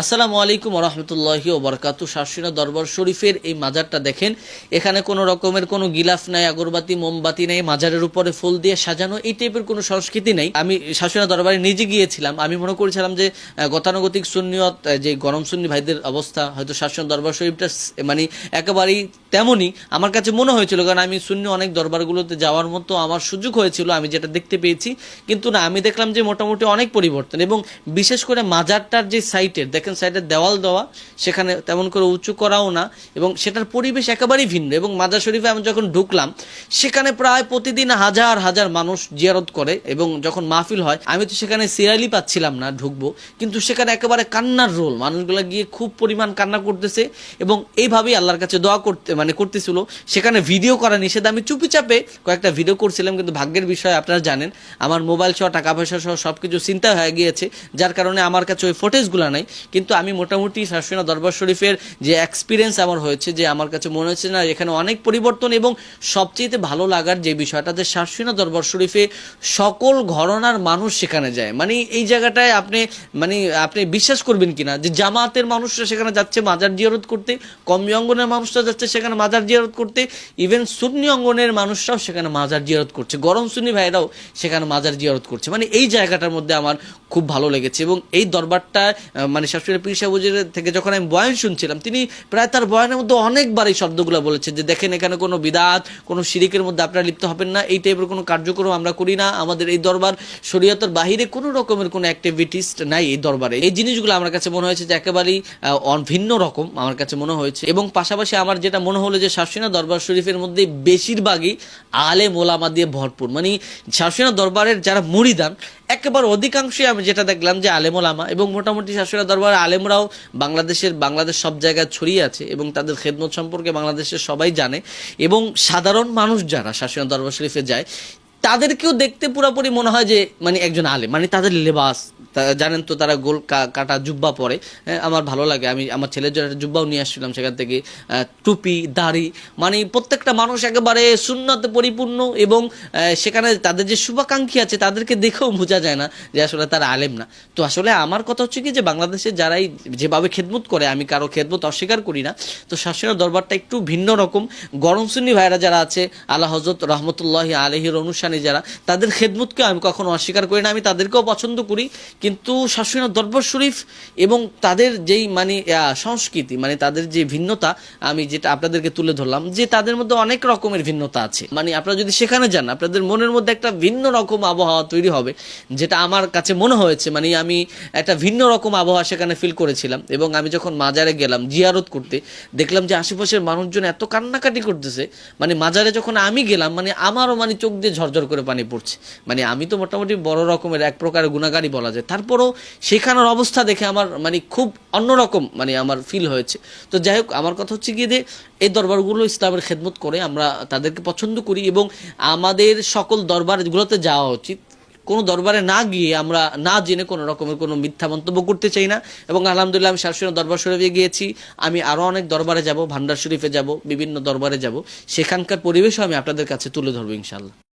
আসসালামু আলাইকুম রহমতুল্লাহি ওবরকাত। শাসিনা দরবার শরীফের এই মাজারটা দেখেন। এখানে কোনো রকমের কোনো গিলাফ নাই, আগরবাতি, মোমবাতি নেই, মাজারের উপরে ফুল দিয়ে সাজানো, এই টাইপের কোনো সংস্কৃতি নেই। আমি শাসিনা দরবারে নিজে গিয়েছিলাম। আমি মনে করেছিলাম যে গতানুগতিক সুন্নিয়ত যে গরম সুন্নি ভাইদের অবস্থা, হয়তো শাসিনা দরবার শরীফটা মানে একেবারেই তেমনই আমার কাছে মনে হয়েছিল, কারণ আমি শূন্য অনেক দরবারগুলোতে যাওয়ার মতো আমার সুযোগ হয়েছিল, আমি যেটা দেখতে পেয়েছি। কিন্তু না, আমি দেখলাম যে মোটামুটি অনেক পরিবর্তন এবং বিশেষ করে মাজারটার যে সাইটের, দেখেন সাইটের দেওয়াল দেওয়া, সেখানে তেমন করে উঁচু করাও না এবং সেটার পরিবেশ একেবারেই ভিন্ন এবং মাজার শরীফে আমি যখন ঢুকলাম, সেখানে প্রায় প্রতিদিন হাজার হাজার মানুষ জিয়ারত করে এবং যখন মাহফিল হয়, আমি তো সেখানে সিরিয়ালি পাচ্ছিলাম না ঢুকবো, কিন্তু সেখানে একেবারে কান্নার রোল, মানুষগুলো গিয়ে খুব পরিমাণ কান্না করতেছে এবং এইভাবেই আল্লাহর কাছে দোয়া করতে মানে করতেছিল, সেখানে ভিডিও করা নিষেধ। আমি চুপিচাপে কয়েকটা ভিডিও করছিলাম, কিন্তু ভাগ্যের বিষয় আপনারা জানেন, আমার মোবাইল সহ, টাকা পয়সা সহ সব কিছু চিন্তা হয়ে গিয়েছে, যার কারণে আমার কাছে ওই ফুটেজগুলো নাই। কিন্তু আমি মোটামুটি শাসনা দরবার শরীফের যে এক্সপিরিয়েন্স আমার হয়েছে, যে আমার কাছে মনে হচ্ছে না, এখানে অনেক পরিবর্তন এবং সবচেয়ে ভালো লাগার যে বিষয়টা যে শাসনা দরবার শরীফে সকল ঘরনার মানুষ সেখানে যায়। মানে এই জায়গাটায় আপনি মানে আপনি বিশ্বাস করবেন কিনা, যে জামাতের মানুষরা সেখানে যাচ্ছে, মাজার জিয়ারত করতে কমি অঙ্গনের মানুষরা যাচ্ছে, সেখানে মাজার জিয়ারত করতে ইভেন সুন্নি অঙ্গনের মানুষরাও সেখানে মাজার জিয়ারত করছে। গরম সুন্নি ভাইরাও সেখানে মাজার জিয়ারত করছে। মানে এই জায়গাটার মধ্যে আমার খুব ভালো লেগেছে এবং এই দরবারটা মানে শাশুড়ি পিসা বুজের থেকে যখন আমি বয়ান শুনছিলাম, তিনি প্রায় তার বয়ানের মধ্যে অনেকবার এই শব্দগুলো বলেছেন যে, দেখেন এখানে কোনো বিদাত, কোনো শিরিকের মধ্যে আপনারা লিপ্ত হবেন না, এই টাইপের কোনো কার্যক্রম আমরা করি না। আমাদের এই দরবার শরীয়তের বাহিরে কোনো রকমের কোনো অ্যাক্টিভিটিস নাই এই দরবারে। এই জিনিসগুলো আমার কাছে মনে হয়েছে যে, একেবারেই ভিন্ন রকম আমার কাছে মনে হয়েছে। এবং পাশাপাশি আমার যেটা মনে হলো যে শাসিনা দরবার শরীফের মধ্যে বেশিরভাগই আলে মোলামা দিয়ে ভরপুর। মানে শাসিনা দরবারের যারা মুড়িদান একেবারে অধিকাংশই আমি যেটা দেখলাম যে আলে মোলামা এবং মোটামুটি শাসিনা দরবার আলেমরাও বাংলাদেশের, বাংলাদেশ সব জায়গায় ছড়িয়ে আছে এবং তাদের খেদমত সম্পর্কে বাংলাদেশের সবাই জানে এবং সাধারণ মানুষ যারা শাসিনা দরবার শরীফে যায় তাদেরকেও দেখতে পুরোপুরি মনে হয় যে মানে একজন আলেম। মানে তাদের লেবাস জানেন তো তারা গোল কাটা জুব্বা পরে। হ্যাঁ, আমার ভালো লাগে। আমি আমার ছেলের জন্য জুব্বাও নিয়ে আসছিলাম সেখান থেকে। টুপি দাড়ি মানে প্রত্যেকটা মানুষ একেবারে শূন্যতে পরিপূর্ণ এবং সেখানে তাদের যে শুভাকাঙ্ক্ষী আছে তাদেরকে দেখেও বোঝা যায় না যে আসলে তারা আলেম না। তো আসলে আমার কথা হচ্ছে কি যে বাংলাদেশে যারাই যেভাবে খেদমত করে আমি কারও খেদমত অস্বীকার করি না। তো শাসনের দরবারটা একটু ভিন্ন রকম। গরম সুন্নি ভাইরা যারা আছে আল্লাহ হজরত রহমতুল্লাহ আলহির অনুষ্ঠানে যারা, তাদের খেদমতকে আমি কখনো অস্বীকার করি না, আমি তাদেরকেও পছন্দ করি, কিন্তু শাসনের দরবার শরীফ এবং তাদের যেই মানে সংস্কৃতি মানে তাদের যে ভিন্নতা, আমি যেটা আপনাদেরকে তুলে ধরলাম যে তাদের মধ্যে অনেক রকমের ভিন্নতা আছে। মানে আপনারা যদি সেখানে যান, আপনাদের মনের মধ্যে একটা ভিন্ন রকম আবহাওয়া তৈরি হবে, যেটা আমার কাছে মনে হয়েছে মানে আমি একটা ভিন্ন রকম আবহাওয়া সেখানে ফিল করেছিলাম এবং আমি যখন মাজারে গেলাম, জিয়ারত করতে, দেখলাম যে আশেপাশের মানুষজন এত কান্নাকাটি করতেছে মানে মাজারে যখন আমি গেলাম মানে আমারও মানে চোখ দিয়ে ঝরঝর করে পানি পড়ছে। মানে আমি তো মোটামুটি বড় রকমের এক প্রকার গুণাগারই বলা যায়। তারপরও সেখানের অবস্থা দেখে আমার মানে খুব অন্যরকম মানে আমার ফিল হয়েছে। তো যাই হোক, আমার কথা হচ্ছে গিয়ে এই দরবারগুলো ইসলামের খেদমত করে আমরা তাদেরকে পছন্দ করি এবং আমাদের সকল দরবারগুলোতে যাওয়া উচিত। কোনো দরবারে না গিয়ে আমরা না জেনে কোনো রকমের কোনো মিথ্যা মন্তব্য করতে চাই না এবং আলহামদুলিল্লাহ আমি শাশুড়ি দরবার শরীফে গিয়েছি। আমি আরও অনেক দরবারে যাব, ভান্ডার শরীফে যাব, বিভিন্ন দরবারে যাব। সেখানকার পরিবেশও আমি আপনাদের কাছে তুলে ধরবো ইনশাল্লাহ